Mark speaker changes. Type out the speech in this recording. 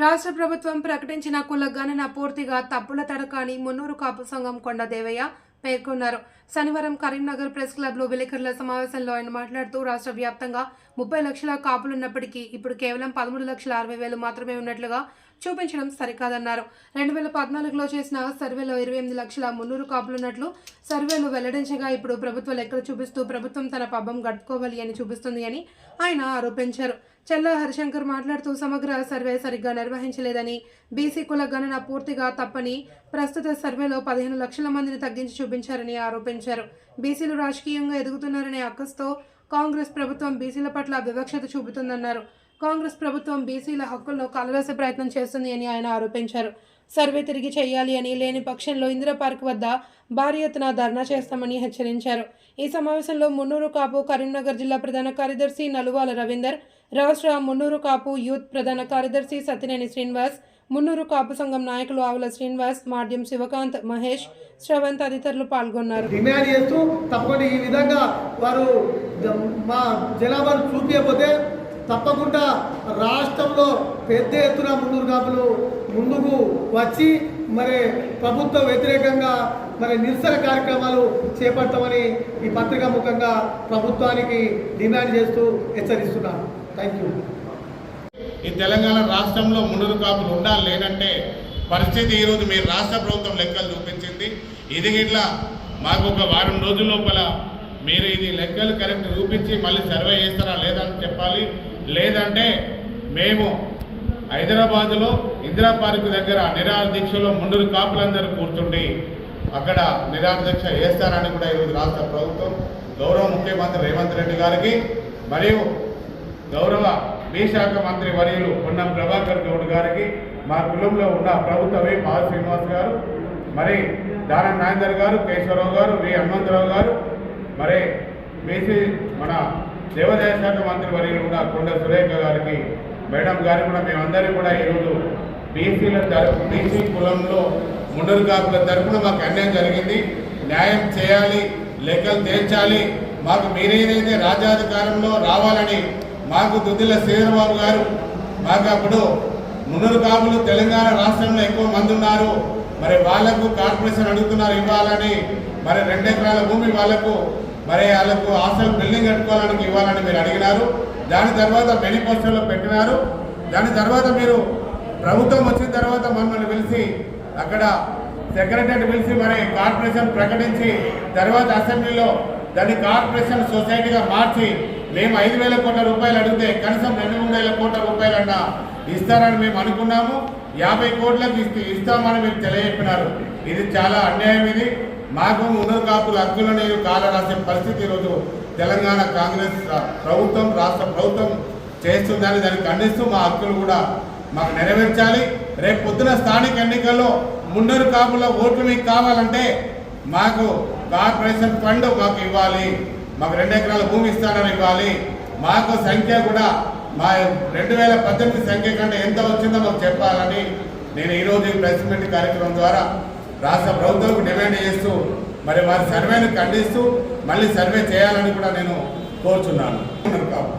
Speaker 1: రాష్ట్ర ప్రభుత్వం ప్రకటించిన కుల గణన పూర్తిగా తప్పుల తడకాని మున్నూరు కాపు సంఘం కొండ దేవయ్య పేర్కొన్నారు. శనివారం కరీంనగర్ ప్రెస్ క్లబ్లో విలేకరుల సమావేశంలో ఆయన మాట్లాడుతూ రాష్ట్ర వ్యాప్తంగా ముప్పై లక్షల కాపులున్నప్పటికీ ఇప్పుడు కేవలం పదమూడు లక్షల అరవై వేలు మాత్రమే ఉన్నట్లుగా చూపించడం సరికాదన్నారు. రెండు వేల పద్నాలుగులో చేసిన సర్వేలో ఇరవై ఎనిమిది లక్షల మున్నూరు కాపులున్నట్లు సర్వేలు వెల్లడించగా ఇప్పుడు ప్రభుత్వ లెక్కలు చూపిస్తూ ప్రభుత్వం తన పబ్బం గడుపుకోవాలి అని చూపిస్తుంది అని ఆయన ఆరోపించారు. చెల్ల హరిశంకర్ మాట్లాడుతూ సమగ్ర సర్వే సరిగ్గా నిర్వహించలేదని బీసీ కుల గణన పూర్తిగా తప్పని ప్రస్తుత సర్వేలో పదిహేను లక్షల మందిని తగ్గించి చూపించారని ఆరోపించారు. బీసీలు రాజకీయంగా ఎదుగుతున్నారనే అక్కస్తో కాంగ్రెస్ ప్రభుత్వం బీసీల పట్ల వివక్షత చూపుతుందన్నారు. కాంగ్రెస్ ప్రభుత్వం బీసీల హక్కులను కలవేసే ప్రయత్నం చేస్తుంది అని ఆయన ఆరోపించారు. సర్వే తిరిగి చేయాలి అని లేని పక్షంలో ఇందిరా పార్క్ వద్ద భారీ ఎత్తున ధర్నా చేస్తామని హెచ్చరించారు. ఈ సమావేశంలో మున్నూరు కాపు కరీంనగర్ జిల్లా ప్రధాన కార్యదర్శి నలువాల రవీందర్ రాష్ట్ర మున్నూరు కాపు యూత్ ప్రధాన కార్యదర్శి సత్యనేని శ్రీనివాస్ మున్నూరు కాపు సంఘం నాయకులు ఆవుల శ్రీనివాస్ మాడ్యం శివకాంత్ మహేష్ శ్రవంత్ తదితరులు పాల్గొన్నారు.
Speaker 2: డిమాండ్ చేస్తూ తప్పకుండా ఈ విధంగా వారు మా జనాభాను చూపించకపోతే తప్పకుండా రాష్ట్రంలో పెద్ద ఎత్తున ముందుగాపులు ముందుకు వచ్చి మరి ప్రభుత్వ వ్యతిరేకంగా మరి నిరసన కార్యక్రమాలు చేపడతామని ఈ పత్రిక ముఖంగా ప్రభుత్వానికి డిమాండ్ చేస్తూ హెచ్చరిస్తున్నాను థ్యాంక్ యూ
Speaker 3: ఈ తెలంగాణ రాష్ట్రంలో మునురు కాపులు ఉండాలి లేదంటే పరిస్థితి ఈరోజు మీ రాష్ట్ర ప్రభుత్వం లెక్కలు చూపించింది. ఇది ఇట్లా మాకు ఒక వారం రోజుల లోపల మీరు ఇది లెక్కలు కరెక్ట్ చూపించి మళ్ళీ సర్వే చేస్తారా లేదని చెప్పాలి. లేదంటే మేము హైదరాబాదులో ఇందిరా పార్క్ దగ్గర నిరాహార దీక్షలో ముందు కాపులందరూ కూర్చుండి అక్కడ నిరాహార దీక్ష వేస్తారని కూడా ఈరోజు రాష్ట్ర ప్రభుత్వం గౌరవ ముఖ్యమంత్రి రేవంత్ రెడ్డి గారికి మరియు గౌరవ మీ శాఖ మంత్రి వర్యులు పొన్నం ప్రభాకర్ గౌడ్ గారికి మా కులంలో ఉన్న ప్రభుత్వ వి పాల్ శ్రీనివాస్ గారు మరి దానం నాయందర్ గారు కేశవరావు గారు వి హనుమంతరావు గారు మరి బీసీ మన దేవాదాయ శాఖ మంత్రి వర్యులు ఉన్న కొండ సురేఖ గారికి మేడం గారు కూడా మేమందరం కూడా ఈరోజు బీసీల తరపు బీసీ కులంలో ముండరు కాపుల తరపున మాకు అన్యాయం జరిగింది. న్యాయం చేయాలి లెక్కలు తేల్చాలి. మాకు మీరేదైతే రాజ్యాధికారంలో రావాలని మాకు దుద్దిల శ్రీధరబాబు గారు మాకు అప్పుడు మున్నూరు కాపులు తెలంగాణ రాష్ట్రంలో ఎక్కువ మంది ఉన్నారు. మరి వాళ్ళకు కార్పొరేషన్ అడుగుతున్నారు ఇవ్వాలని. మరి రెండు ఎకరాల భూమి వాళ్ళకు మరి వాళ్ళకు హాస్టల్ బిల్డింగ్ కట్టుకోవాలని ఇవ్వాలని మీరు అడిగినారు. దాని తర్వాత మేనిఫెస్టోలో పెట్టినారు. దాని తర్వాత మీరు ప్రభుత్వం వచ్చిన తర్వాత మమ్మల్ని పిలిచి అక్కడ సెక్రటరీ పిలిచి మరి కార్పొరేషన్ ప్రకటించి తర్వాత అసెంబ్లీలో దాన్ని కార్పొరేషన్ సొసైటీగా మార్చి మేము ఐదు వేల కోట్ల రూపాయలు అడిగితే కనీసం రెండు మూడు వేల కోట్ల రూపాయలన్నా ఇస్తారని మేము అనుకున్నాము. యాభై కోట్లకు ఇస్తామని మీరు తెలియజెప్పినారు. ఇది చాలా అన్యాయం ఇది. మాకు ముందు కాపుల హక్కులను కాల రాసే పరిస్థితి ఈరోజు తెలంగాణ కాంగ్రెస్ ప్రభుత్వం రాష్ట్ర ప్రభుత్వం చేస్తుందని దాన్ని ఖండిస్తూ మా హక్కులు కూడా మాకు నెరవేర్చాలి. రేపు పొద్దున స్థానిక ఎన్నికల్లో మున్నరు కాపుల ఓట్లు మీకు కావాలంటే మాకు కార్పొరేషన్ ఫండ్ మాకు ఇవ్వాలి. మాకు రెండు ఎకరాల భూమి ఇస్తానని ఇవ్వాలి. మాకు సంఖ్య కూడా మా రెండు వేల పద్దెనిమిది సంఖ్య కంటే ఎంత వచ్చిందో మాకు చెప్పాలని నేను ఈరోజు ఈ ప్రెస్ మీట్ కార్యక్రమం ద్వారా రాష్ట్ర ప్రభుత్వం డిమాండ్ చేస్తూ మరి వారి సర్వేను ఖండిస్తూ మళ్ళీ సర్వే చేయాలని కూడా నేను కోరుచున్నాను. కాపు